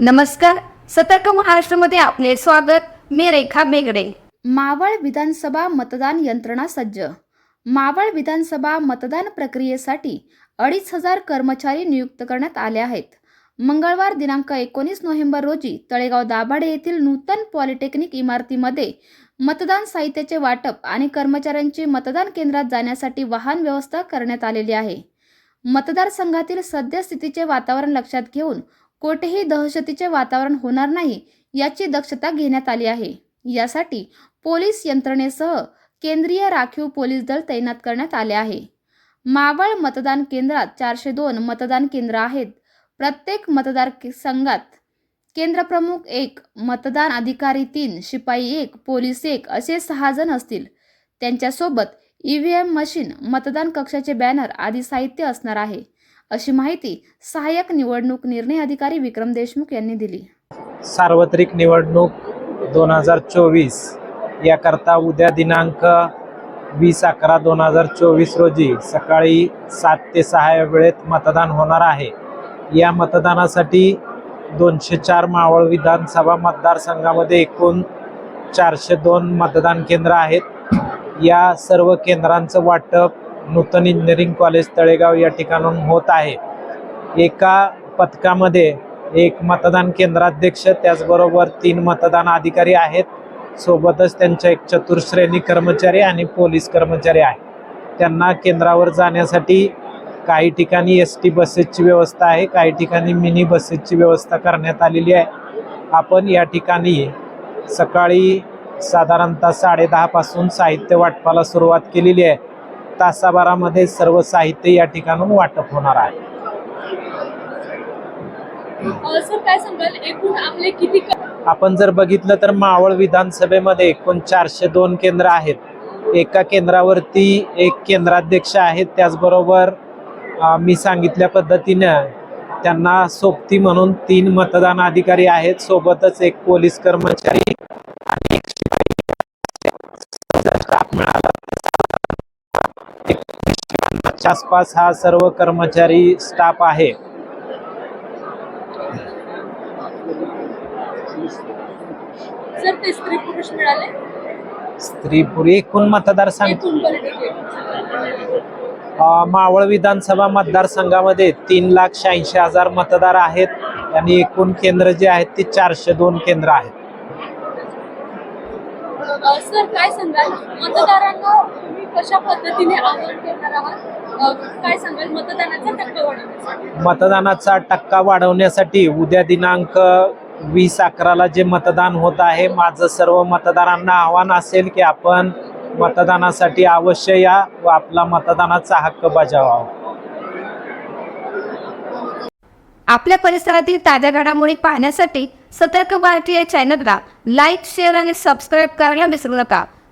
नमस्कार सतर्क महाराष्ट्रामध्ये आपले स्वागत. मी रेखा बेगडे. मावळ विधानसभा मतदान यंत्रणा सज्ज. मावळ विधानसभा मतदान प्रक्रियेसाठी अडीच हजार कर्मचारी नियुक्त करण्यात आले आहेत. मंगळवार दिनांक एकोणीस नोव्हेंबर रोजी तळेगाव दाभाडे येथील नूतन पॉलिटेक्निक इमारतीमध्ये मतदान साहित्याचे वाटप आणि कर्मचाऱ्यांची मतदान केंद्रात जाण्यासाठी वाहन व्यवस्था करण्यात आलेली आहे. मतदारसंघातील सद्यस्थितीचे वातावरण लक्षात घेऊन कोठेही दहशतीचे वातावरण होणार नाही याची दक्षता घेण्यात आली आहे. यासाठी पोलीस यंत्रणेसह केंद्रीय राखीव पोलीस दल तैनात करण्यात आले आहे. मावळ मतदान केंद्रात चारशे दोन मतदान केंद्र आहेत. प्रत्येक मतदार संघात केंद्रप्रमुख एक मतदान अधिकारी तीन शिपाई एक पोलीस एक असे सहा जण असतील. त्यांच्यासोबत ई व्ही एम मशीन मतदान कक्षाचे बॅनर आदी साहित्य असणार आहे. अशी माहिती सहाय्यक निवडणूक निर्णय अधिकारी विक्रम देशमुख यांनी दिली. सार्वत्रिक निवडणूक दोन हजार चोवीस याकरता उद्या दिनांक वीस अकरा दोन हजार चोवीस रोजी सकाळी सात ते सहा या वेळेत मतदान होणार आहे. या मतदानासाठी दोनशे चार मावळ विधानसभा मतदारसंघामध्ये एकूण चारशे दोन मतदान केंद्र आहेत. या सर्व केंद्रांचं वाटप नूतन इंजिनिअरिंग कॉलेज तळेगाव या ठिकाणून होत आहे. एका पथकामध्ये एक मतदान केंद्राध्यक्ष त्याचबरोबर तीन मतदान अधिकारी आहेत. सोबतच त्यांच्या एक चतुर्श्रेणी कर्मचारी आणि पोलीस कर्मचारी आहेत. त्यांना केंद्रावर जाण्यासाठी काही ठिकाणी एस टी बसेसची व्यवस्था आहे. काही ठिकाणी मिनी बसेसची व्यवस्था करण्यात आलेली आहे. आपण या ठिकाणी सकाळी साधारणतः साडेदहापासून साहित्य वाटपाला सुरुवात केलेली आहे. तासाभरामध्ये सर्व साहित्य या ठिकाणून वाटप होणार आहे. आपण जर बघितलं तर मावळ विधानसभेमध्ये एकूण चारशे दोन केंद्र आहेत. एका केंद्रावरती एक केंद्राध्यक्ष आहेत. त्याचबरोबर मी सांगितल्या पद्धतीनं त्यांना सोबती म्हणून तीन मतदान अधिकारी आहेत. सोबतच एक पोलीस कर्मचारी आणि एक शिपाई. स्टाफ मिळाला आसपास हा सर्व कर्मचारी स्टाफ आहे. स्त्री पुरुष एकूण मतदारसंघ मावळ विधानसभा मतदारसंघामध्ये तीन लाख शहाऐंशी हजार मतदार आहेत आणि एकूण केंद्र जे आहेत ते चारशे दोन केंद्र आहेत. कशा पद्धतीने आवाहन करणार आहात? अ, काय सांगाल? मतदानाचा टक्का वाढवण्यासाठी. मतदानाचा टक्का वाढवण्यासाठी उद्या दिनांक वीस अकराला जे मतदान होत आहे माझं सर्व मतदारांना आव्हान असेल की आपण मतदानासाठी अवश्य या व आपला मतदानाचा हक्क बजावावा. आपल्या परिसरातील ताज्या घडामोडी पाहण्यासाठी सतर्क भारतीय चॅनलला लाईक शेअर आणि सबस्क्राईब करायला विसरू नका.